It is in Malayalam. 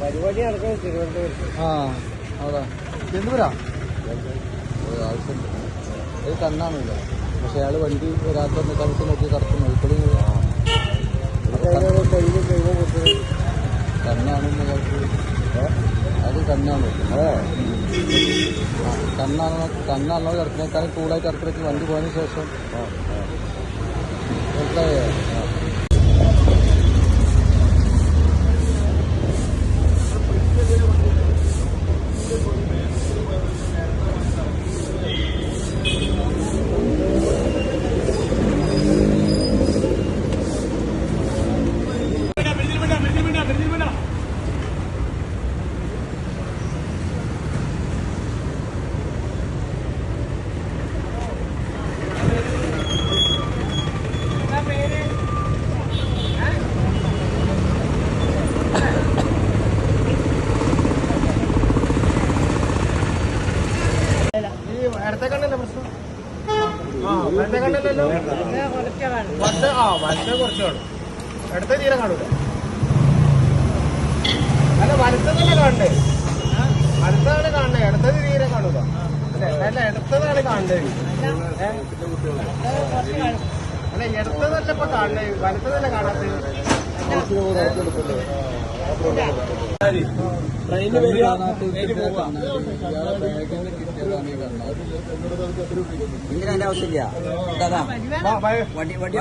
പരിപാടി നടക്കുന്നത് തിരുവനന്തപുരത്ത്. ആ കണ്ണാണില്ല പക്ഷെ അയാൾ വണ്ടി വരാത്ത നോക്കി കണ്ണാണെന്ന് അത് കണ്ണാണ്. കണ്ണാണോ. കണ്ണാണോ കിടക്കുന്നേക്കാളും കൂളായി കിടക്കിടക്ക് വണ്ടി പോയതിനു ശേഷം. മനസ്സിലായോ? ഇടത്തെ കണ്ണല്ലേ പ്രശ്നം ആ വലത്തെ കണ്ണല്ലല്ലോ വലത്തെ ആ വലത്തെ കുറച്ച് കാണും ഇടത്തെ തീരെ കാണൂല അല്ല വലത്തതല്ലേ കാണണ്ടേ വലത്താണ് കാണണ്ടേ ഇടത്തത് തീരെ കാണൂല അല്ലേ അല്ല ഇടത്തതാണ് കാണണ്ടേ? അല്ല ഇടത്തതല്ല ഇപ്പൊ കാണണ്ടേ വലത്തതല്ലേ കാണാത്തത് ട്രെയിനിൽ വരിക അതിന്റെ ആവശ്യമില്ല. വണ്ടി വണ്ടി